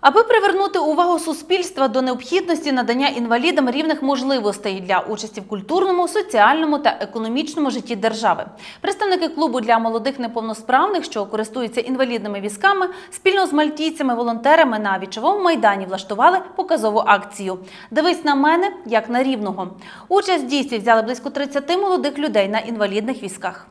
Аби привернути увагу суспільства до необхідності надання інвалідам рівних можливостей для участі в культурному, соціальному та економічному житті держави, представники клубу для молодих неповносправних, що користуються інвалідними візками, спільно з мальтійцями-волонтерами на вічовому майдані влаштували показову акцію. Дивись на мене як на рівного. Участь в дійстві взяли близько 30 молодих людей на інвалідних візках.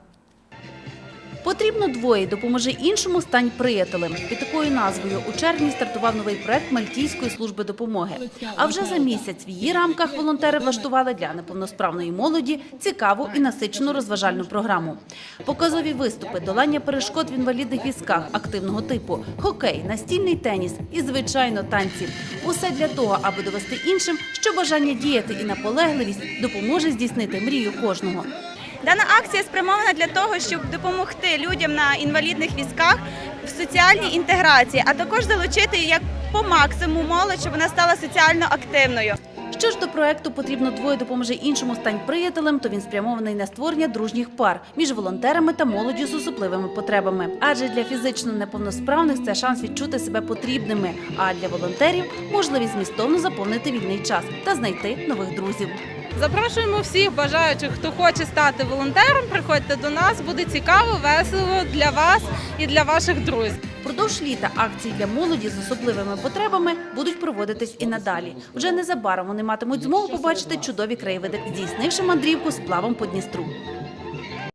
Потрібно двоє, допоможи іншому, стань приятелем. Під такою назвою у червні стартував новий проект Мальтійської служби допомоги. А вже за місяць в її рамках волонтери влаштували для неповносправної молоді цікаву і насичену розважальну програму. Показові виступи, долання перешкод в інвалідних візках активного типу, хокей, настільний теніс і, звичайно, танці. Усе для того, аби довести іншим, що бажання діяти і наполегливість допоможе здійснити мрію кожного. Дана акція спрямована для того, щоб допомогти людям на інвалідних візках в соціальній інтеграції, а також залучити як по максимуму молодь, щоб вона стала соціально активною. Що ж до проекту потрібно двоє допоможе іншому стань приятелем, то він спрямований на створення дружніх пар між волонтерами та молоддю з особливими потребами. Адже для фізично неповносправних це шанс відчути себе потрібними. А для волонтерів можливість змістовно заповнити вільний час та знайти нових друзів. Запрошуємо всіх бажаючих, хто хоче стати волонтером. Приходьте до нас, буде цікаво, весело для вас і для ваших друзів. Продовж літа акції для молоді з особливими потребами будуть проводитись і надалі. Вже незабаром вони матимуть змогу побачити чудові краєвиди, здійснивши мандрівку з плавом по Дністру.